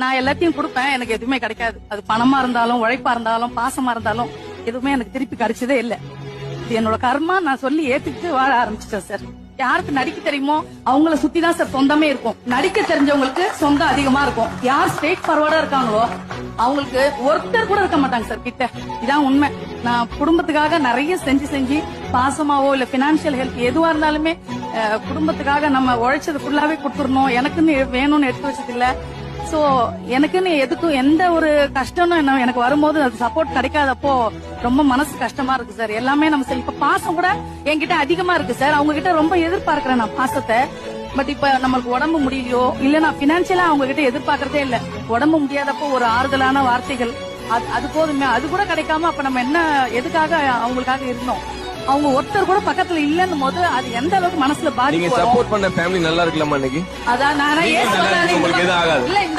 நான் எல்லாத்தையும் கொடுப்பேன். எனக்கு எதுவுமே கிடைக்காது. அது பணமா இருந்தாலும் உழைப்பா இருந்தாலும் பாசமா இருந்தாலும் எதுவுமே எனக்கு திருப்பி கிடைச்சதே இல்ல. இது என்னோட கர்மா. நான் சொல்லி ஏத்துக்கிட்டு வாழ ஆரம்பிச்சிட்டேன் சார். யாருக்கு நடிக்க தெரியுமோ அவங்கள சுத்தி தான் சார் சொந்தமே இருக்கும். நடிக்க தெரிஞ்சவங்களுக்கு சொந்தம் அதிகமா இருக்கும். யார் ஸ்டேட் ஃபார்வர்டா இருக்காங்களோ அவங்களுக்கு ஒருத்தர் கூட இருக்க மாட்டாங்க சார் கிட்ட. இதான் உண்மை. நான் குடும்பத்துக்காக நிறைய செஞ்சு செஞ்சு பாசமாவோ இல்ல பினான்சியல் ஹெல்ப் எதுவா இருந்தாலுமே குடும்பத்துக்காக நம்ம உழைச்சது ஃபுல்லாவே கொடுத்துடணும். எனக்குன்னு வேணும்னு எடுத்து வச்சது இல்ல. சோ எனக்குன்னு எதுக்கும் எந்த ஒரு கஷ்டம்னு எனக்கு வரும்போது அது சப்போர்ட் கிடைக்காதப்போ ரொம்ப மனசு கஷ்டமா இருக்கு சார். எல்லாமே நம்ம சரி இப்ப பாசம் கூட என்கிட்ட அதிகமா இருக்கு சார். அவங்க கிட்ட ரொம்ப எதிர்பார்க்கிறேன் நான் பாசத்தை. பட் இப்ப நம்மளுக்கு உடம்பு முடியலையோ இல்ல நான் பினான்சியலா அவங்க கிட்ட எதிர்பார்க்கறதே இல்ல. உடம்பு முடியாதப்போ ஒரு ஆறுதலான வார்த்தைகள் அது அது போதுமே. அது கூட கிடைக்காம அப்ப நம்ம என்ன எதுக்காக அவங்களுக்காக இருந்தோம்? அவங்க ஒருத்தர் கூட பக்கத்துல இல்லன்னும் போது அது எந்த அளவுக்கு மனசுல பாதிப்பு சப்போர்ட் பண்ண ஃபேமிலி நல்லா இருக்கலாமா இன்னைக்கு? அதான் நானே ஏன். இல்ல இந்த